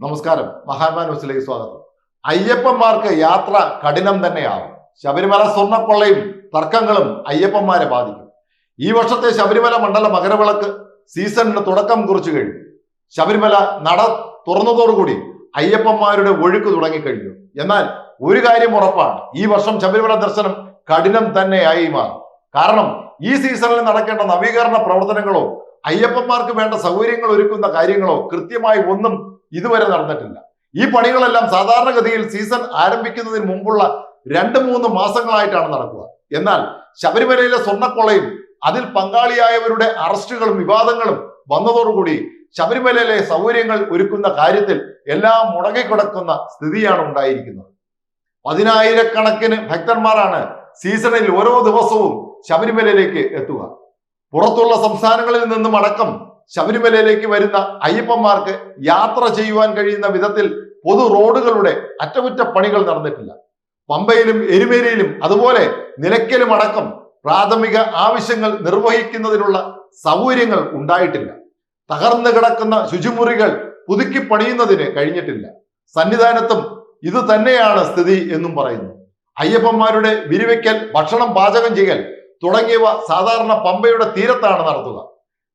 നമസ്കാരം. മഹാത്മാ ന്യൂസിലേക്ക് സ്വാഗതം. അയ്യപ്പന്മാർക്ക് യാത്ര കഠിനം തന്നെയാവും. ശബരിമല സ്വർണക്കൊള്ളയും തർക്കങ്ങളും അയ്യപ്പന്മാരെ ബാധിക്കും. ഈ വർഷത്തെ ശബരിമല മണ്ഡല മകരവിളക്ക് സീസണിന് തുടക്കം കുറിച്ചു കഴിഞ്ഞു. ശബരിമല നട തുറന്നതോടുകൂടി അയ്യപ്പന്മാരുടെ ഒഴുക്ക് തുടങ്ങിക്കഴിഞ്ഞു. എന്നാൽ ഒരു കാര്യം ഉറപ്പാണ്. ഈ വർഷം ശബരിമല ദർശനം കഠിനം തന്നെയായി മാറും. കാരണം ഈ സീസണിൽ നടക്കേണ്ട നവീകരണ പ്രവർത്തനങ്ങളോ അയ്യപ്പന്മാർക്ക് വേണ്ട സൗകര്യങ്ങൾ ഒരുക്കുന്ന കാര്യങ്ങളോ കൃത്യമായി ഒന്നും ഇതുവരെ നടന്നിട്ടില്ല. ഈ പണികളെല്ലാം സാധാരണഗതിയിൽ സീസൺ ആരംഭിക്കുന്നതിന് മുമ്പുള്ള രണ്ട് മൂന്ന് മാസങ്ങളായിട്ടാണ് നടക്കുക. എന്നാൽ ശബരിമലയിലെ സ്വർണക്കൊളയും അതിൽ പങ്കാളിയായവരുടെ അറസ്റ്റുകളും വിവാദങ്ങളും വന്നതോടുകൂടി ശബരിമലയിലെ സൗകര്യങ്ങൾ ഒരുക്കുന്ന കാര്യത്തിൽ എല്ലാം മുടങ്ങിക്കിടക്കുന്ന സ്ഥിതിയാണ് ഉണ്ടായിരിക്കുന്നത്. പതിനായിരക്കണക്കിന് ഭക്തന്മാരാണ് സീസണിൽ ഓരോ ദിവസവും ശബരിമലയിലേക്ക് എത്തുക. പുറത്തുള്ള സംസ്ഥാനങ്ങളിൽ നിന്നും അടക്കം ശബരിമലയിലേക്ക് വരുന്ന അയ്യപ്പന്മാർക്ക് യാത്ര ചെയ്യുവാൻ കഴിയുന്ന വിധത്തിൽ പൊതു റോഡുകളുടെ അറ്റകുറ്റപ്പണികൾ നടന്നിട്ടില്ല. പമ്പയിലും എരുമേലിയിലും അതുപോലെ നിലയ്ക്കലും അടക്കം പ്രാഥമിക ആവശ്യങ്ങൾ നിർവഹിക്കുന്നതിനുള്ള സൗകര്യങ്ങൾ ഉണ്ടായിട്ടില്ല. തകർന്നു കിടക്കുന്ന ശുചിമുറികൾ പുതുക്കി പണിയുന്നതിന് കഴിഞ്ഞിട്ടില്ല. സന്നിധാനത്തും ഇത് തന്നെയാണ് സ്ഥിതി എന്നും പറയുന്നു. അയ്യപ്പന്മാരുടെ വിരിവയ്ക്കൽ ഭക്ഷണം പാചകം ചെയ്യൽ തുടങ്ങിയവ സാധാരണ പമ്പയുടെ തീരത്താണ് നടത്തുക.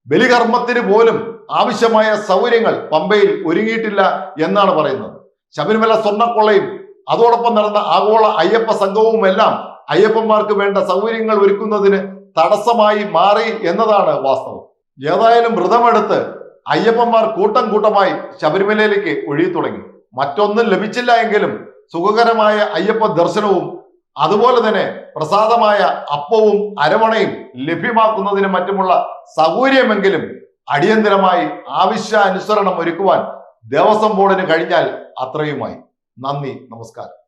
ബലികർമ്മത്തിന് പോലും ആവശ്യമായ സൗകര്യങ്ങൾ പമ്പയിൽ ഒരുങ്ങിയിട്ടില്ല എന്നാണ് പറയുന്നത്. ശബരിമല സ്വർണക്കൊള്ളയും അതോടൊപ്പം നടന്ന ആഗോള അയ്യപ്പ സംഘവും എല്ലാം അയ്യപ്പന്മാർക്ക് വേണ്ട സൗകര്യങ്ങൾ ഒരുക്കുന്നതിന് തടസ്സമായി മാറി എന്നതാണ് വാസ്തവം. ഏതായാലും വ്രതമെടുത്ത് അയ്യപ്പന്മാർ കൂട്ടം കൂട്ടമായി ശബരിമലയിലേക്ക് ഒഴുകി തുടങ്ങി മറ്റൊന്നും ലഭിച്ചില്ല എങ്കിലും സുഖകരമായ അയ്യപ്പ ദർശനവും അതുപോലെ തന്നെ പ്രസാദമായ അപ്പവും അരവണയും ലഭ്യമാക്കുന്നതിന് മറ്റുമുള്ള സൗകര്യമെങ്കിലും അടിയന്തരമായി ആവശ്യാനുസരണം ഒരുക്കുവാൻ ദേവസ്വം ബോർഡിന് കഴിഞ്ഞാൽ അത്രയുമായി. നന്ദി നമസ്കാരം.